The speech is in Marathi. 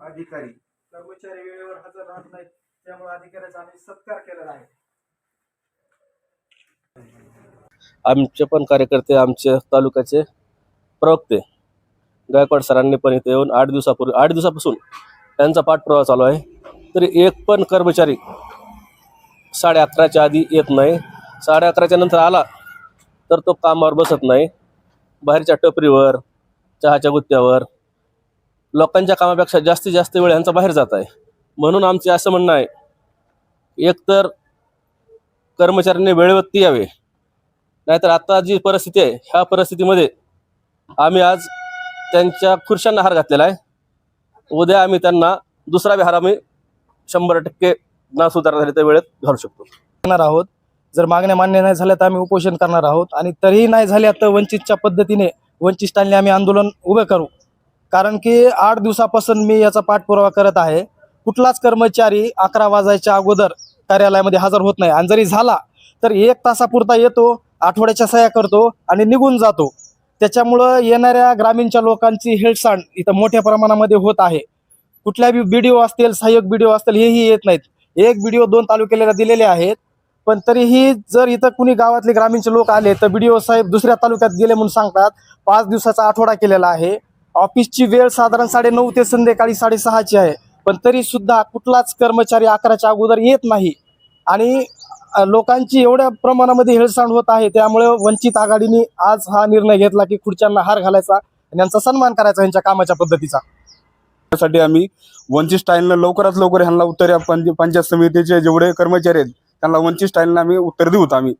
अधिकारी. कर्मचारी वेळेवर हजर राहत नाहीत त्यामुळे अधिकाऱ्याचा आम्ही सत्कार केलेला आहे. आमचे पण कार्यकर्ते आमचे तालुक्याचे प्रवक्ते. गायकवाड सरांनी पण इथे येऊन आठ दिवसापूर्वी आठ दिवसापासून त्यांचा पाठपुरावा चालू आहे. तरी एक पण कर्मचारी साडे अकराच्या आधी येत नाही. साडे अकराच्या नंतर आला तर तो कामावर बसत नाही. बाहेरच्या टपरीवर चहाच्या गुत्त्यावर लोकांच्या कामापेक्षा जास्तीत जास्त वेळ यांचा बाहेर जात आहे. म्हणून आमचे असं म्हणणं आहे एकतर कर्मचाऱ्यांनी वेळेवरती यावे. नाहीतर आता जी परिस्थिती आहे ह्या परिस्थितीमध्ये आम्ही आज त्यांच्या खुर्शांना हार घातलेला आहे. उद्या आम्ही त्यांना दुसरा विहार आम्ही शंभर टक्के न सुधारणा झाली वेळेत घालू शकतो. करणार आहोत. जर मागण्या मान्य नाही झाल्या तर आम्ही उपोषण करणार आहोत. आणि तरीही नाही झाल्या तर वंचितच्या पद्धतीने वंचित आम्ही आंदोलन उभे करू. कारण की आठ दिवसापासून मी याचा पाठपुरावा करत आहे. कुठलाच कर्मचारी अकरा वाजायच्या अगोदर कार्यालयामध्ये हजर होत नाही. आणि जरी झाला तर एक तासापुरता येतो आठवड्याच्या सह्या करतो आणि निघून जातो. त्याच्यामुळं येणाऱ्या ग्रामीणच्या लोकांची हेळसांड इथं मोठ्या प्रमाणामध्ये होत आहे. कुठल्या बी बीडीओ असतील सहाय्यक बीडीओ असतील हेही येत नाहीत. एक बीडीओ दोन तालुक्याला दिलेले आहेत. पण तरीही जर इथं कुणी गावातले ग्रामीणचे लोक आले तर बीडीओ साहेब दुसऱ्या तालुक्यात गेले म्हणून सांगतात पाच दिवसाचा आठवडा केलेला आहे. ऑफिसची वेळ साधारण साडे नऊ ते संध्याकाळी साडेसहाची आहे. पण तरी सुद्धा कुठलाच कर्मचारी अकराच्या अगोदर येत नाही. आणि लोकांची एवढ्या प्रमाणामध्ये हेळसांड होत आहे त्यामुळे वंचित आघाडीने आज हा निर्णय घेतला की खुर्च्यांना हार घालायचा आणि यांचा सन्मान करायचा यांच्या कामाच्या पद्धतीचा. साठी आम्ही वंचित स्टाईलनं लवकरात लवकर ह्यांना उत्तर या पंच पंचायत समितीचे जेवढे कर्मचारी आहेत त्यांना वंचित स्टाईलनं आम्ही उत्तर देऊत आम्ही.